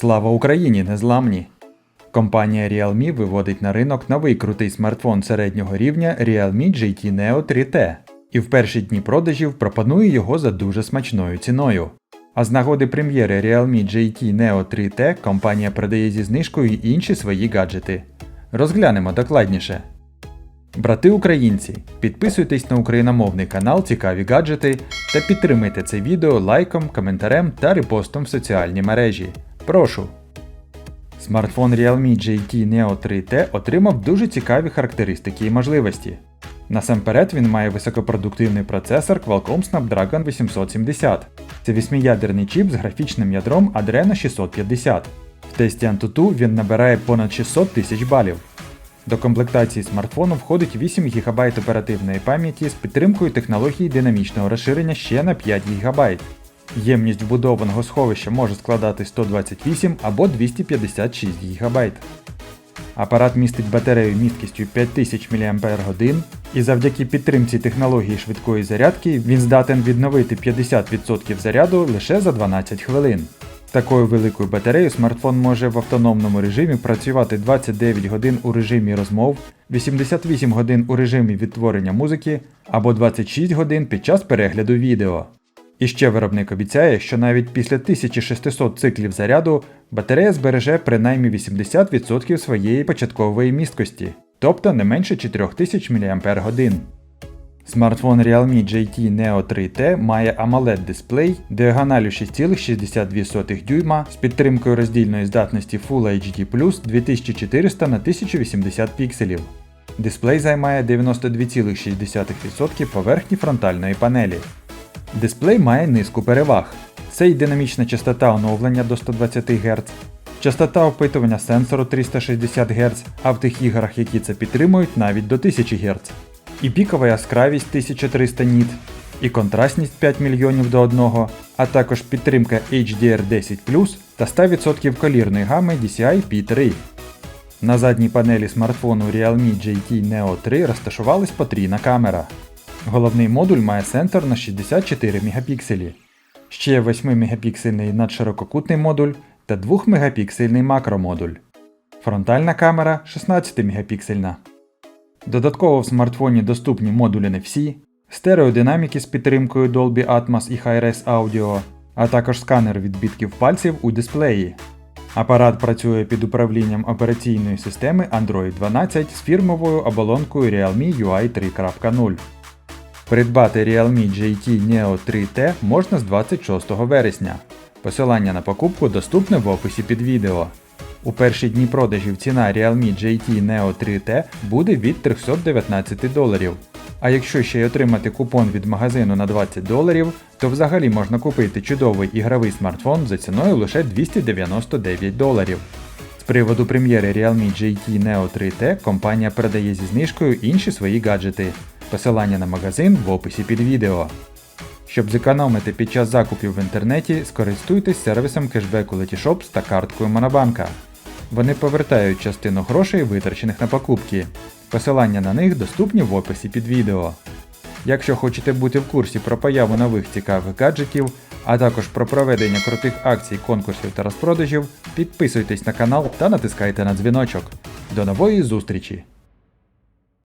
Слава Україні, незламні! Компанія Realme виводить на ринок новий крутий смартфон середнього рівня Realme GT Neo 3T і в перші дні продажів пропонує його за дуже смачною ціною. А з нагоди прем'єри Realme GT Neo 3T компанія продає зі знижкою інші свої гаджети. Розглянемо докладніше. Брати українці, підписуйтесь на україномовний канал Цікаві гаджети та підтримайте це відео лайком, коментарем та репостом в соціальні мережі. Прошу! Смартфон Realme GT Neo 3T отримав дуже цікаві характеристики і можливості. Насамперед він має високопродуктивний процесор Qualcomm Snapdragon 870. Це восьмиядерний чіп з графічним ядром Adreno 650. В тесті Antutu він набирає понад 600 тисяч балів. До комплектації смартфону входить 8 ГБ оперативної пам'яті з підтримкою технології динамічного розширення ще на 5 ГБ. Ємність вбудованого сховища може складати 128 або 256 ГБ. Апарат містить батарею місткістю 5000 мАч, і завдяки підтримці технології швидкої зарядки він здатен відновити 50% заряду лише за 12 хвилин. Такою великою батареєю смартфон може в автономному режимі працювати 29 годин у режимі розмов, 88 годин у режимі відтворення музики або 26 годин під час перегляду відео. І ще виробник обіцяє, що навіть після 1600 циклів заряду батарея збереже принаймні 80% своєї початкової місткості, тобто не менше 4000 мАч. Смартфон Realme GT Neo 3T має AMOLED дисплей діагоналю 6,62 дюйма з підтримкою роздільної здатності Full HD 2400 на 1080 пікселів. Дисплей займає 92,6% поверхні фронтальної панелі. Дисплей має низку переваг. Це й динамічна частота оновлення до 120 Гц, частота опитування сенсору 360 Гц, а в тих іграх, які це підтримують, навіть до 1000 Гц, і пікова яскравість 1300 ніт, і контрастність 5 мільйонів до 1, а також підтримка HDR10 та 100% колірної гами DCI P3. На задній панелі смартфону Realme GT Neo 3 розташувалась потрійна камера. Головний модуль має сенсор на 64 мегапікселі. Ще 8 мегапіксельний надширококутний модуль та 2 мегапіксельний макромодуль. Фронтальна камера 16 мегапіксельна. Додатково в смартфоні доступні модулі всі, стереодинаміки з підтримкою Dolby Atmos і Hi-Res Audio, а також сканер відбитків пальців у дисплеї. Апарат працює під управлінням операційної системи Android 12 з фірмовою оболонкою Realme UI 3.0. Придбати Realme GT Neo 3T можна з 26 вересня. Посилання на покупку доступне в описі під відео. У перші дні продажів ціна Realme GT Neo 3T буде від 319 доларів. А якщо ще й отримати купон від магазину на 20 доларів, то взагалі можна купити чудовий ігровий смартфон за ціною лише 299 доларів. З приводу прем'єри Realme GT Neo 3T компанія передає зі знижкою інші свої гаджети. Посилання на магазин в описі під відео. Щоб зекономити під час закупів в інтернеті, скористуйтесь сервісом кешбеку Letyshops та карткою Монобанка. Вони повертають частину грошей, витрачених на покупки. Посилання на них доступні в описі під відео. Якщо хочете бути в курсі про появу нових цікавих гаджетів, а також про проведення крутих акцій, конкурсів та розпродажів, підписуйтесь на канал та натискайте на дзвіночок. До нової зустрічі!